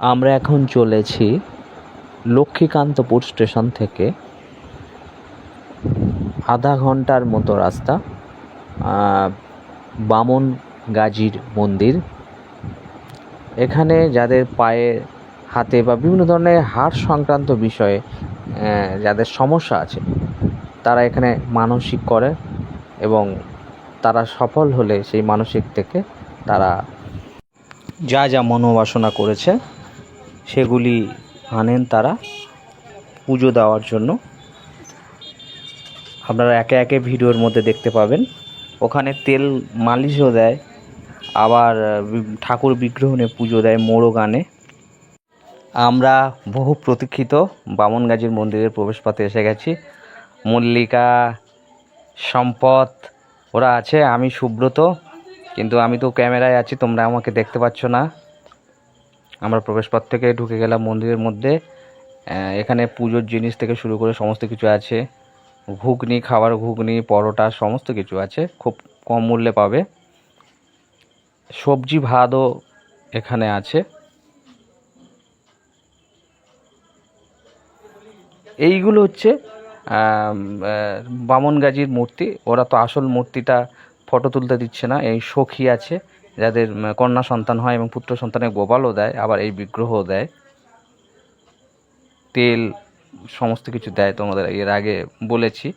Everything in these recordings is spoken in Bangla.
আমরা এখন চলেছি লক্ষ্মীকান্তপুর স্টেশন থেকে আধা ঘণ্টার মতো রাস্তা বামন গাজীর মন্দির। এখানে যাদের পায়ে হাতে বা বিভিন্ন ধরনের হাড় সংক্রান্ত বিষয়ে যাদের সমস্যা আছে, তারা এখানে মানসিক করে এবং তারা সফল হলে সেই মানসিক থেকে তারা যা যা মনোবাসনা করেছে সেগুলি আনেন তারা পুজো দেওয়ার জন্য। আপনারা একে একে ভিডিওর মধ্যে দেখতে পাবেন। ওখানে তেল মালিশও দেয়, আবার ঠাকুর বিগ্রহ নিয়ে পুজো দেয় মোড়ো গানে আমরা বহু প্রতীক্ষিত বামনগাজির মন্দিরের প্রবেশপথে এসে গেছি। মল্লিকা সম্পদ ওরা আছে, আমি সুব্রত, কিন্তু আমি তো ক্যামেরায় আছি, তোমরা আমাকে দেখতে পাচ্ছ না। আমরা প্রবেশপথ থেকে ঢুকে গেলাম মন্দিরের মধ্যে। এখানে পুজোর জিনিস থেকে শুরু করে সমস্ত কিছু আছে। ঘুগনি, খাবার ঘুগনি, পরোটা, সমস্ত কিছু আছে। খুব কম মূল্যে পাবে। সবজি ভাতও এখানে আছে। এইগুলো হচ্ছে বামনগাজির মূর্তি। ওরা তো আসল মূর্তিটা ফটো তুলতে দিচ্ছে না। এই সখী আছে। যাদের কন্যা সন্তান হয় এবং পুত্র সন্তানের গোপালও দেয়, আবার এই বিগ্রহও দেয়। তেল সমস্ত কিছু দেয় তোমাদের, এর আগে বলেছি।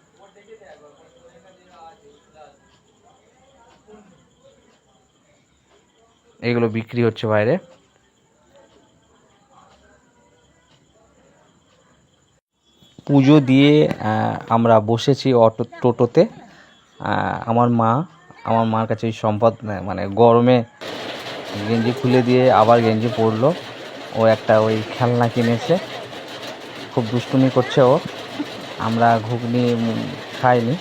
এগুলো বিক্রি হচ্ছে বাইরে। পুজো দিয়ে আমরা বসেছি অটো, টোটোতে। আমার মা আমার মার কাছে ওই সম্পদ মানে গরমে গেঞ্জি খুলে দিয়ে আবার গেঞ্জি পরলো। ও একটা ওই খেলনা কিনেছে। খুব দুষ্টুমি করছে ও। আমরা ঘুগনি খাইনি।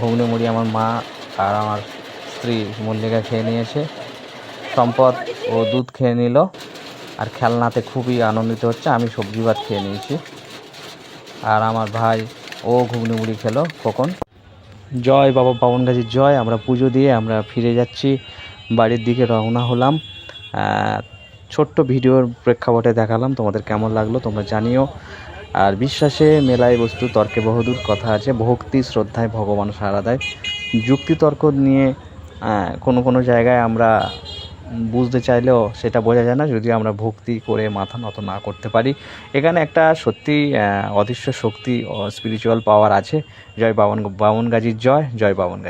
ঘুগনি, মুড়ি আমার মা আর আমার স্ত্রী মল্লিকা খেয়ে নিয়েছে। সম্পদ ও দুধ খেয়ে নিল। আর খেলনাতে খুবই আনন্দিত হচ্ছে। আমি সবজি ভাত খেয়ে নিয়েছি। আর আমার ভাই, ও ঘুগনি, মুড়ি খেলো কখন? জয় বাবা পাবন গাজীর জয়, আমরা পুজো দিয়ে আমরা ফিরে যাচ্ছি, বাড়ির দিকে রওনা হলাম। ছোট্ট ভিডিওর প্রেক্ষাপটে দেখালাম তোমাদের কেমন লাগল, তোমরা জানিও। আর বিশ্বাসে মেলায় বস্তু তর্কে বহুদূর, কথা আছে, ভক্তি, শ্রদ্ধায় ভগবান সারা দেয়। যুক্তিতর্ক নিয়ে কোনো কোনো জায়গায় আমরা বুঝতে চাইলেও সেটা বোঝা যায় না যদি আমরা ভক্তি করে মাথা নত না করতে পারি। এখানে একটা সত্যি অদৃশ্য শক্তি স্পিরিচুয়াল পাওয়ার আছে। জয় বাবন বামন গাজীর জয় জয় বাবন গাজী